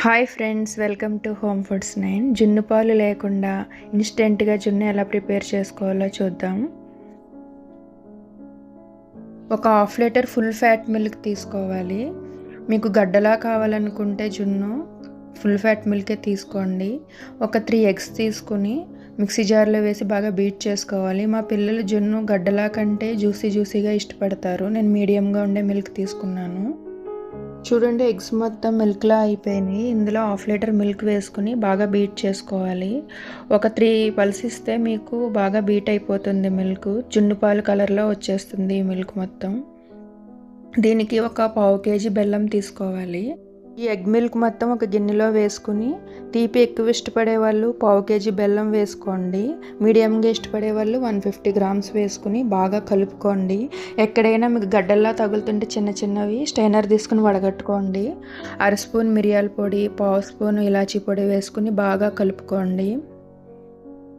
Hi friends welcome to home foods nine. జున్ను పాలు లేకుండా ఇన్స్టెంట్గా జున్ను ఎలా ప్రిపేర్ చేసుకోవాలో చూద్దాం. ఒక half litre full fat milk తీసుకోవాలి. మీకు గడ్డలా కావాలనుకుంటే జున్ను ఫుల్ ఫ్యాట్ మిల్కే తీసుకోండి. ఒక త్రీ ఎగ్స్ తీసుకుని మిక్సీ జార్లో వేసి బాగా బీట్ చేసుకోవాలి. మా పిల్లలు జున్ను గడ్డలా కంటే జ్యూసీ జ్యూసీగా ఇష్టపడతారు. నేను మీడియంగా ఉండే మిల్క్ తీసుకున్నాను. చూడండి ఎగ్స్ మొత్తం మిల్క్లా అయిపోయినాయి. ఇందులో హాఫ్ లీటర్ మిల్క్ వేసుకుని బాగా బీట్ చేసుకోవాలి. ఒక త్రీ పల్స్ ఇస్తే మీకు బాగా బీట్ అయిపోతుంది మిల్క్. జున్ను పాలు కలర్లో వచ్చేస్తుంది ఈ మిల్క్ మొత్తం. దీనికి ఒక పావు కేజీ బెల్లం తీసుకోవాలి. ఈ ఎగ్ మిల్క్ మొత్తం ఒక గిన్నెలో వేసుకుని తీపి ఎక్కువ ఇష్టపడే వాళ్ళు పావు కేజీ బెల్లం వేసుకోండి. మీడియంగా ఇష్టపడే వాళ్ళు వన్ ఫిఫ్టీ గ్రామ్స్ వేసుకుని బాగా కలుపుకోండి. ఎక్కడైనా మీకు గడ్డల్లా తగులుతుంటే చిన్న చిన్నవి స్టైనర్ తీసుకుని వడగట్టుకోండి. అర స్పూన్ మిరియాల పొడి పావు స్పూన్ ఇలాచీ పొడి వేసుకుని బాగా కలుపుకోండి.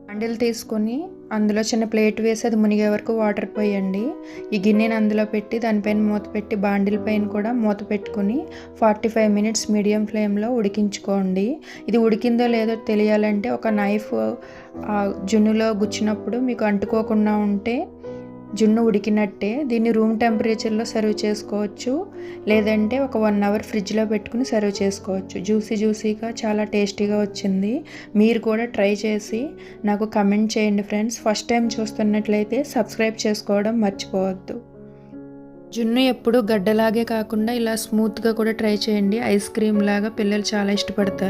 బాండిల్ తీసుకొని అందులో చిన్న ప్లేట్ వేసి అది మునిగే వరకు వాటర్ పోయండి. ఈ గిన్నెని అందులో పెట్టి దానిపైన మూత పెట్టి బాండిల్ పైన కూడా మూత పెట్టుకుని ఫార్టీ ఫైవ్ మినిట్స్ మీడియం ఫ్లేమ్లో ఉడికించుకోండి. ఇది ఉడికిందో లేదో తెలియాలంటే ఒక నైఫ్ జున్నులో గుచ్చినప్పుడు మీకు అంటుకోకుండా ఉంటే జున్ను ఉడికినట్టే దీన్ని రూమ్ టెంపరేచర్లో సర్వ్ చేసుకోవచ్చు. లేదంటే ఒక వన్ అవర్ ఫ్రిడ్జ్లో పెట్టుకుని సర్వ్ చేసుకోవచ్చు. జ్యూసీ జ్యూసీగా చాలా టేస్టీగా వచ్చింది. మీరు కూడా ట్రై చేసి నాకు కమెంట్ చేయండి ఫ్రెండ్స్ ఫస్ట్ టైం చూస్తున్నట్లయితే సబ్స్క్రైబ్ చేసుకోవడం మర్చిపోవద్దు. జున్ను ఎప్పుడు గడ్డలాగే కాకుండా ఇలా స్మూత్గా కూడా ట్రై చేయండి. ఐస్ క్రీమ్ లాగా పిల్లలు చాలా ఇష్టపడతారు.